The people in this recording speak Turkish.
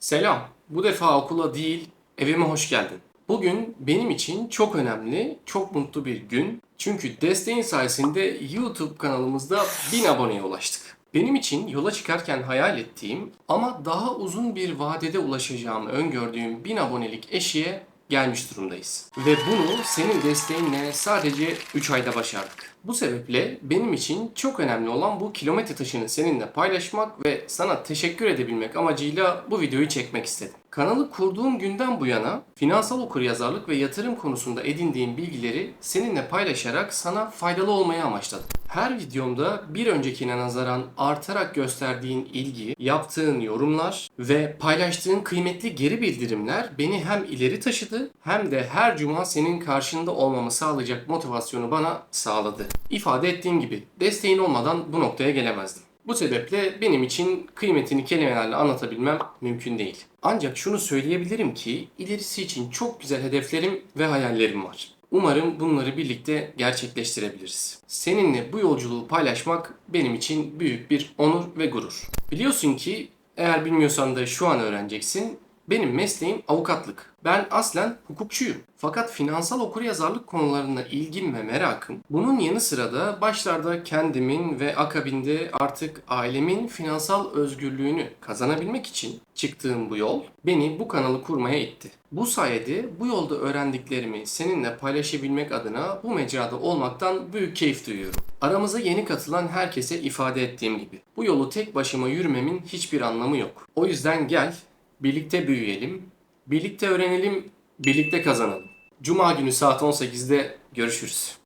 Selam. Bu defa okula değil, evime hoş geldin. Bugün benim için çok önemli, çok mutlu bir gün. Çünkü desteğin sayesinde YouTube kanalımızda 1000 aboneye ulaştık. Benim için yola çıkarken hayal ettiğim ama daha uzun bir vadede ulaşacağımı öngördüğüm 1000 abonelik eşiğe gelmiş durumdayız. Ve bunu senin desteğinle sadece 3 ayda başardık. Bu sebeple benim için çok önemli olan bu kilometre taşını seninle paylaşmak ve sana teşekkür edebilmek amacıyla bu videoyu çekmek istedim. Kanalı kurduğum günden bu yana finansal okuryazarlık ve yatırım konusunda edindiğim bilgileri seninle paylaşarak sana faydalı olmayı amaçladım. Her videomda bir öncekine nazaran artarak gösterdiğin ilgi, yaptığın yorumlar ve paylaştığın kıymetli geri bildirimler beni hem ileri taşıdı hem de her cuma senin karşında olmamı sağlayacak motivasyonu bana sağladı. İfade ettiğim gibi desteğin olmadan bu noktaya gelemezdim. Bu sebeple benim için kıymetini kelimelerle anlatabilmem mümkün değil. Ancak şunu söyleyebilirim ki ilerisi için çok güzel hedeflerim ve hayallerim var. Umarım bunları birlikte gerçekleştirebiliriz. Seninle bu yolculuğu paylaşmak benim için büyük bir onur ve gurur. Biliyorsun ki eğer bilmiyorsan da şu an öğreneceksin. Benim mesleğim avukatlık. Ben aslen hukukçuyum. Fakat finansal okuryazarlık konularına ilgim ve merakım bunun yanı sıra da başlarda kendimin ve akabinde artık ailemin finansal özgürlüğünü kazanabilmek için çıktığım bu yol beni bu kanalı kurmaya itti. Bu sayede bu yolda öğrendiklerimi seninle paylaşabilmek adına bu mecrada olmaktan büyük keyif duyuyorum. Aramıza yeni katılan herkese ifade ettiğim gibi bu yolu tek başıma yürümemin hiçbir anlamı yok. O yüzden gel birlikte büyüyelim, birlikte öğrenelim, birlikte kazanalım. Cuma günü saat 18'de görüşürüz.